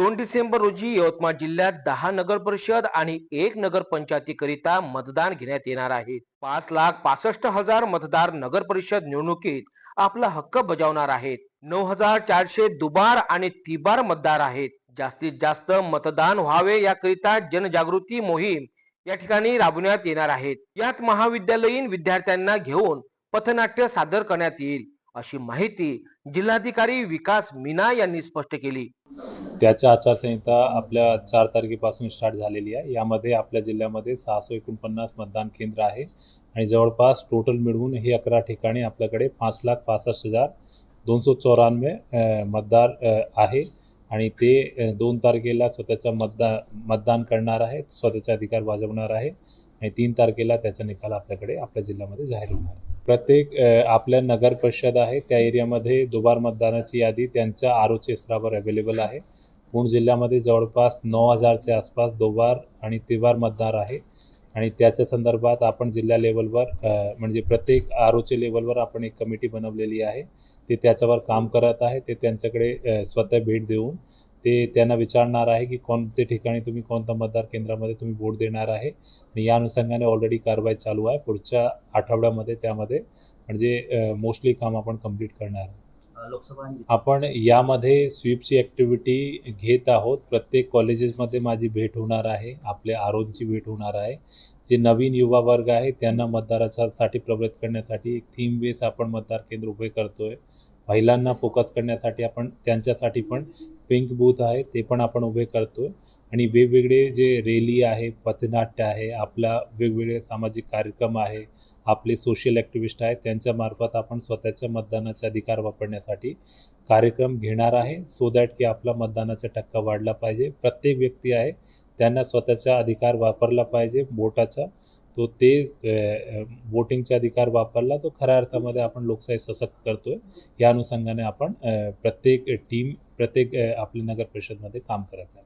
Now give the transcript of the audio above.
दोन डिसेंबर रोजी यवतमाळ जिल्ह्यात दहा नगर परिषद आणि एक नगर पंचायतीकरिता मतदान घेण्यात येणार आहे. पाच लाख पासष्ट हजार मतदार नगर परिषद निवडणुकीत आपला हक्क बजावणार आहेत. नऊ हजार चारशे दुबार आणि तिबार मतदार आहेत. जास्तीत जास्त मतदान व्हावे याकरिता जनजागृती मोहीम या ठिकाणी राबवण्यात येणार आहेत यात महाविद्यालयीन विद्यार्थ्यांना घेऊन पथनाट्य सादर करण्यात येईल. अशी माहिती जिल्हाधिकारी विकास मीना यांनी स्पष्ट केली. त्याच्या आचारसंहिता आपल्या चार तारखेपासून स्टार्ट झालेली आहे. यामध्ये आपल्या जिल्ह्यामध्ये सहाशे एकोणपन्नास मतदान केंद्र आहे आणि जवळपास टोटल मिळवून हे अकरा ठिकाणी आपल्याकडे पाच लाख पासष्ट हजार दोनशे चौऱ्याण्णव मतदार आहे. आणि ते दोन तारखेला स्वतःचा मतदा मतदान करणार आहे स्वतःचा अधिकार बजावणार आहे आणि तीन तारखेला त्याचा निकाल आपल्याकडे आपल्या जिल्ह्यामध्ये जाहीर होणार आहे. प्रत्येक आपल्या नगर परिषद आहे त्या एरियामध्ये दुबार मतदानाची यादी त्यांच्या आरोच्या स्तरावर अवेलेबल आहे. पूर्ण जिल्ह्यामध्ये जवळपास नऊ हजारच्या आसपास दोबार आणि तिबार मतदार आहे. आणि त्याच्या संदर्भात आपण जिल्हा लेवलवर म्हणजे प्रत्येक आर ओच्या लेवलवर आपण एक कमिटी बनवलेली आहे. ते त्याच्यावर काम करत आहे. ते त्यांच्याकडे स्वतः भेट देऊन ते त्यांना विचारणार आहे की कोणत्या ठिकाणी तुम्ही कोणत्या मतदार केंद्रामध्ये तुम्ही वोट देणार आहे. आणि या अनुषंगाने ऑलरेडी कारवाई चालू आहे. पुढच्या आठवड्यामध्ये त्यामध्ये म्हणजे मोस्टली काम आपण कंप्लीट करणार आहे लोकसभा आपण यामध्ये स्वीपची ॲक्टिव्हिटी घेत आहोत. प्रत्येक कॉलेजेसमध्ये माझी भेट होणार आहे. आपल्या आरोनची भेट होणार आहे. जे नवीन युवा वर्ग आहे त्यांना मतदारासाठी प्रवृत्त करण्यासाठी एक थीम बेस आपण मतदार केंद्र उभे करतोय. महिलांना फोकस करण्यासाठी आपण त्यांच्यासाठी पण पिंक बूथ आहे ते पण आपण उभे करतोय. आणि वेगवेगळे जे रेली आहे पथनाट्य आहे आपला वेगवेगळे सामाजिक कार्यक्रम आहे आपले सोशल ॲक्टिव्हिस्ट आहेत त्यांच्यामार्फत आपण स्वतःच्या मतदानाचा अधिकार वापरण्यासाठी कार्यक्रम घेणार आहे सो दॅट की आपला मतदानाचा टक्का वाढला पाहिजे. प्रत्येक व्यक्ती आहे त्यांना स्वतःचा अधिकार वापरला पाहिजे वोटाचा तो ते वोटिंगचा अधिकार वापरला तो खऱ्या अर्थामध्ये आपण लोकशाही सशक्त करतोय. या अनुषंगाने आपण प्रत्येक टीम प्रत्येक आपले आपल्या नगर परिषदमध्ये काम करत आहे.